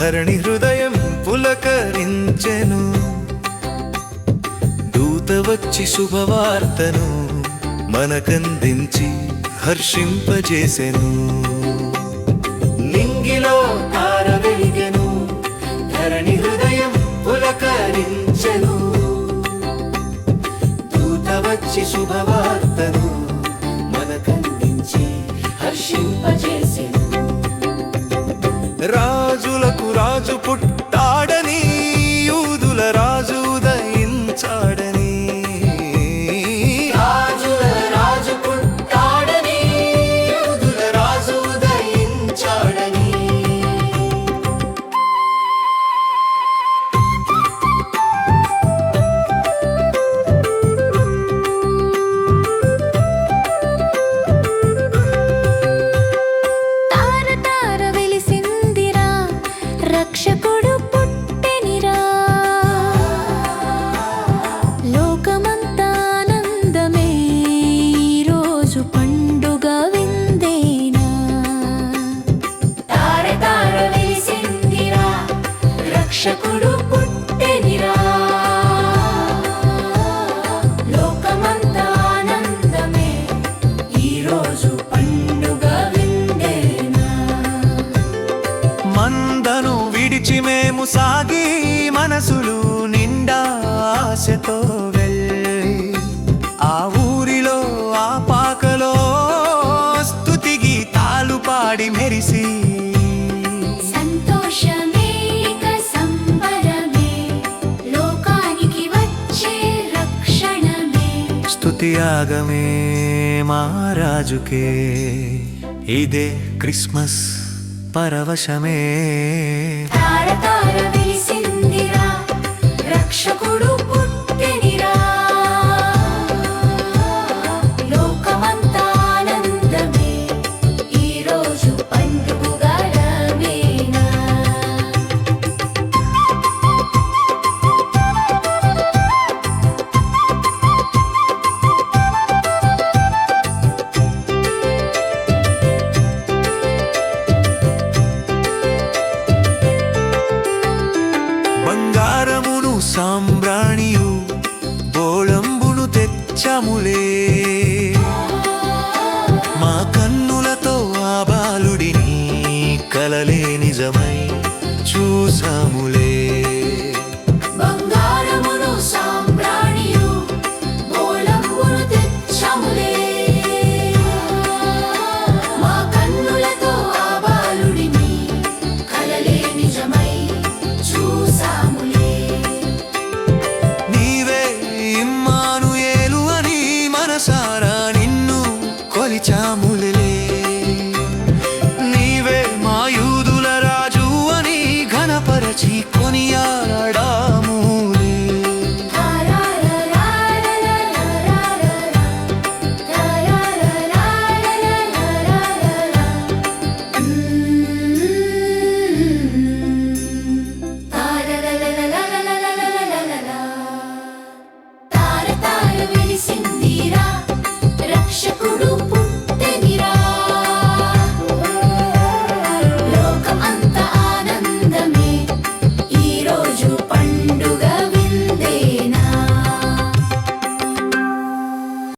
ధరణి హృదయం పులకరించెను. దూత వచ్చి శుభవార్తను మనకందించి హర్షింపజేసెను. నింగిలో తార వెలిగెను ధరణి హృదయం పులకరించెను. దూత వచ్చి శుభవార్తను మనకందించి హర్షింపజేసెను. రక్షకుడు పుట్టెనిరా. లోకమంతానందమే రోజు పండుగ విందేనా? తార తార వేసిందిరా రక్షకుడు సాగి మనసులు నిండా ఆశతో వెళ్ళి ఆ ఊరిలో ఆ పాకలో స్తుతి గీతాలు పాడి మెరిసి. సంతోషమే ఇక సంబరమే లోకానికి వచ్చే రక్షణమే. స్తుతి యాగమే మా రాజుకే ఇదే క్రిస్మస్ పరవశమే. తార తార తెచ్చములే మా కన్నులతో ఆ బాలుడిని కలలే నిజమై చూసాములే.